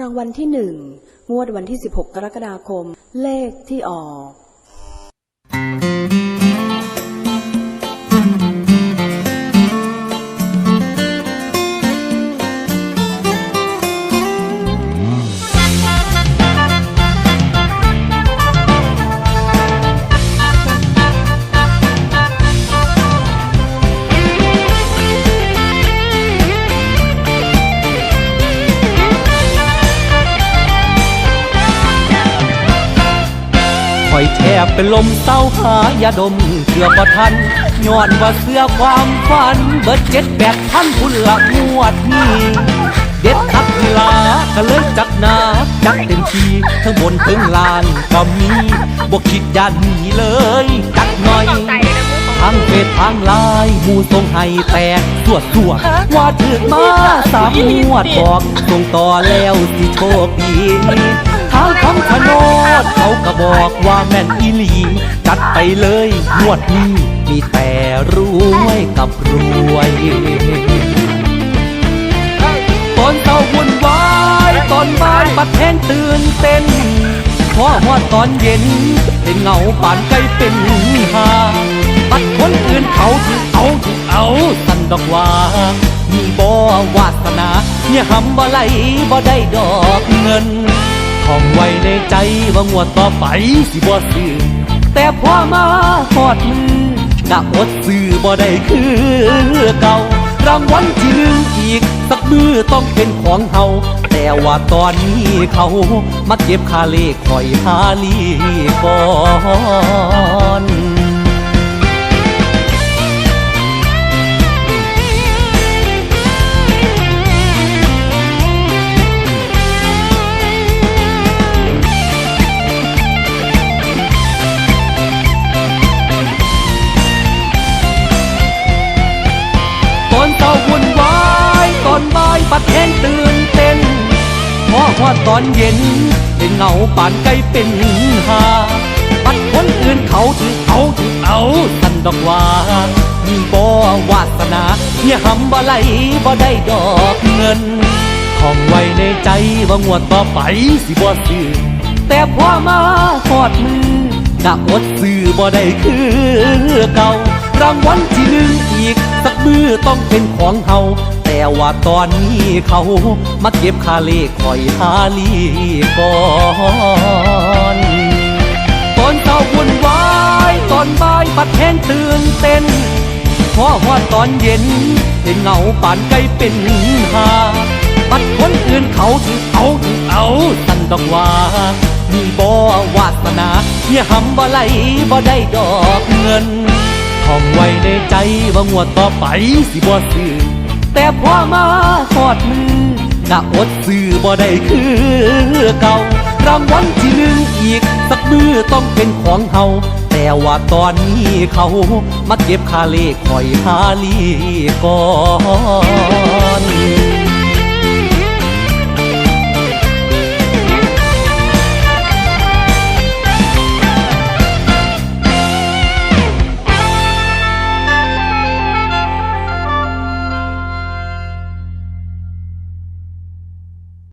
รางวัลที่หนึ่งงวดวันที่ 16 กรกฎาคม เลขที่ออก อยแทบเป็นลมเศร้าหายาดมเกือบบ่ทันย้อนว่าเสื้อความฝัน เบิดเจ็ดแปดพันพุ่นละงวดนี้เด็ดคักเวลาก็เลยจัดหนาจัดเต็มทีทั้งบนทั้งลานก็มีบ่คิดยานหนีเลยจัดหน่อยทางเฟซทางไลน์หมูส่งให้แตกสวดสวดว่าถึกมาสามงวดบอกส่งต่อแล้วสิโชคดีทางคำชะโนด บอกว่าแม่นอีหลี จัดไปเลยงวดนี้มีแต่รวยกับรวยตอนเช้าวุ่นวายตอนบ่ายบัดแห้งตื่นเต้นพอฮอดตอนเย็นเป็นเงาปานไก่เป็นหาบัดคนอื่นเขาถึงเอาถึงเอาสันดอกว่า มีบ่วาสนาเนี่ยหำบ่ไหลบ่ได้ดอกเงิน ท่องไว้ในใจว่างวดต่อไปสิบ่ซื้อแต่พอมาหอดมือกะอดซื้อบ่ได้คือเก่ารางวัลที่หนึ่งอีก สักมือต้องเป็นของเฮาแต่ว่าตอนนี้เขามาเก็บค่าเลขคอยหาลีก่อน พอดตอนเย็น เป็นเงาป่านไก่เป็นหาปัดคนอื่นเขาถึงเอาถึงเอาสันดอกว่ามีบ่วาสนาเนี่ยหำบ่ไหลบ่ได้ดอกเงินท่องไว้ในใจว่างวดต่อไปสิบ่ซื้อแต่พอมาฮอดมือกะอดซื้อบ่ได้คือเก่ารางวัลที่หนึ่งอีก สักมือต้องเป็นของเฮา แต่ว่าตอนนี้เขามาเก็บคาเลขคอยหาลีก่อนตอนเช้าวุ่นวายตอนบ่ายปัดแห้งตื่นเต้นพอฮอดตอนเย็นเป็นเงาป่านไก่เป็นหาปัดคนอื่นเขาถึงเอาถึงเอาสันดอกว่ามีบ่วาสนาเนี่ยหำบ่ไหลบ่ได้ดอกเงินท่องไว้ในใจว่างวดต่อไปสิบ่ซื้อ แต่พอมาหอดมือกะอดซื้อบ่ได้คือเก่ารางวัลที่หนึ่งอีก สักมือต้องเป็นของเฮาแต่ว่าตอนนี้เขามาเก็บคาเลขคอยพาลีก่อน